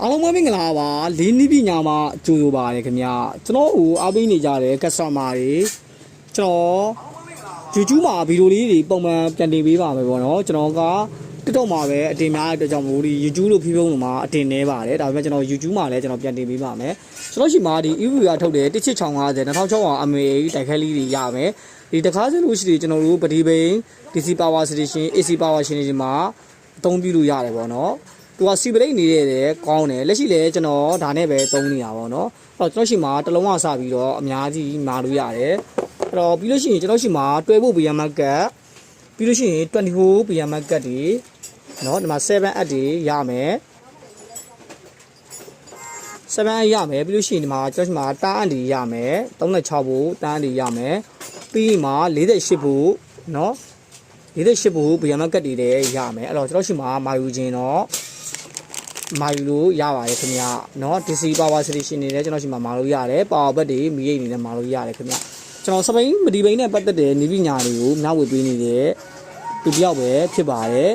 အားလုံးပဲမင်္ဂလာပါလေးနီးပညာမှာကြိုဆိုပါရခင်ဗျာကျွန်တော်ကိုအားပေးနေကြတဲ့ customer တွေကျွန်တော် YouTube မှာဗီဒီယိုလေးတွေပုံမှန်ပြန်တင်ပေးပါမယ်ပေါ့နော်ကျွန်တော်က TikTok မှာပဲအတင်များတဲ့အတွက်ကြောင့်မို့ဒီ YouTube လို့ဖြည်းဖြည်းလုံးမှာအတင်နေပါတယ်ဒါပေမဲ့ကျွန်တော် YouTube မှာလည်းကျွန်တော်ပြန်တင်ပေးပါမယ်ကျွန်တော်ရှိမှာဒီ EVU ကထုတ်တယ်1650 2600အောင် MA တိုက်ခက်လေးတွေရမယ်ဒီတခါစလို့ရှိတယ်ကျွန်တော်တို့ပဒီဘိန် DC Power Station AC Power Station တွေမှာအသုံးပြုလို့ရတယ်ပေါ့နော် သူကစီပရိတ်နေရတယ်ကောင်းတယ်လက်ရှိလည်းကျွန်တော်ဒါနဲ့ပဲသုံးနေတာပေါ့နော်အဲ့တော့ကျွန်တော်ရှိမှာတလုံးဝစပြီးတော့အများကြီးမာလို့ရတယ်အဲ့တော့ပြီးလို့ရှိရင်ကျွန်တော်ရှိမှာတွဲဖို့ဗီယမ်မကတ်ပြီးလို့ရှိရင်24ဗီယမ်မကတ်တွေနော်ဒီမှာ7 app တွေရမယ်7 app ရမယ်ပြီးလို့ရှိရင်ဒီမှာကျွန်တော်ရှိမှာတားအန်တွေရမယ်36ဖို့တားအန်တွေရမယ်ပြီးရင်မှာ48ဖို့နော်48ဖို့ဗီယမ်မကတ်တွေလည်းရမယ်အဲ့တော့ကျွန်တော်ရှိမှာမာယူခြင်းတော့ မာယူလို့ရပါတယ်ခင်ဗျာเนาะ DC power station တွေလည်းကျွန်တော်ရှိမှာမာလို့ရတယ် power bank တွေမီးရိပ်တွေလည်းမာလို့ရတယ်ခင်ဗျာ ကျွန်တော်စပိန်မဒီဘိန်းနဲ့ပတ်သက်တဲ့နေပညာတွေကိုမျှဝေပေးနေတဲ့သူတစ်ယောက်ပဲဖြစ်ပါတယ်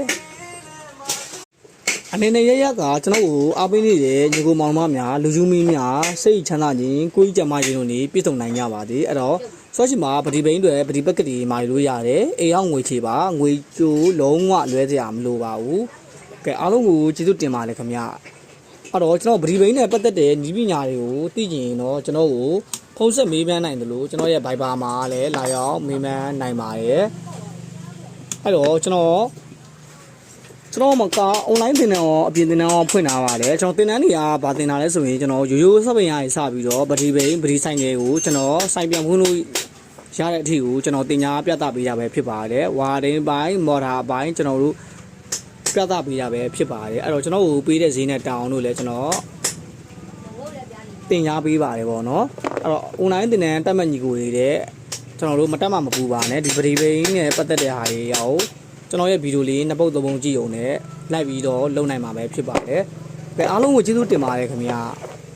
အနေနဲ့ရရကကျွန်တော်ကိုအားပေးနေတဲ့ညီကိုမောင်မများလူကျူးမင်းများစိတ်ချမ်းသာခြင်းကိုယ်ကြီးကြမ်းမာခြင်းတို့နေပြည့်စုံနိုင်ကြပါသေးအဲ့တော့ဆော့ချင်မှာပဒီဘိန်းတွေပဒီပက်ကတိမာလို့ရတယ်အိမ်အောင်ငွေချေပါငွေကျိုးလုံးဝလွဲစရာမလိုပါဘူး ကဲအားလုံးကိုကျေးဇူးတင်ပါတယ်ခင်ဗျအဲ့တော့ကျွန်တော်ပဒီဘိန်းနဲ့ပတ်သက်တဲ့ညီပညာတွေကိုသိကျင်ရင်တော့ကျွန်တော်ကိုဖုန်းဆက်မေးမြန်းနိုင်တယ်လို့ကျွန်တော်ရဲ့ Viber မှာလည်းလာရောက်မေးမြန်းနိုင်ပါတယ်အဲ့တော့ကျွန်တော်ကျွန်တော်မက online သင်တန်းရောအပြင်သင်တန်းရောဖွင့်ထားပါတယ်ကျွန်တော်သင်တန်းတွေကဗာသင်တာလဲဆိုရင်ကျွန်တော်ရိုးရိုးစပင်ရည်စပြီးတော့ဗတိပိန်ဗတိဆိုင်ငယ်ကိုကျွန်တော်စိုက်ပြန်ဖွင့်လို့ရတဲ့အထိကိုကျွန်တော်တင်ညာပြသပေးတာပဲဖြစ်ပါတယ်ဝါဒင်းပိုင်းမော်တာပိုင်းကျွန်တော်တို့ ပြသပေးတာပဲဖြစ်ပါတယ်အဲ့တော့ကျွန်တော်ကိုပေးတဲ့ဈေးနဲ့တောင်းလို့လဲကျွန်တော်တင်ကြားပေးပါတယ်ပေါ့နော်အဲ့တော့ online တင်တန်းတက်မှတ်ညီကိုတွေတဲ့ကျွန်တော်တို့မတက်မှမပူပါနဲ့ဒီပရိပိန်းနဲ့ပတ်သက်တဲ့ဟာတွေရောကျွန်တော်ရဲ့ဗီဒီယိုလေးနှစ်ပုတ်သုံးပုံကြည့်ုံနဲ့လိုက်ပြီးတော့လုံနိုင်မှာပဲဖြစ်ပါတယ်။ကဲအားလုံးကိုကျေးဇူးတင်ပါတယ်ခင်ဗျာ။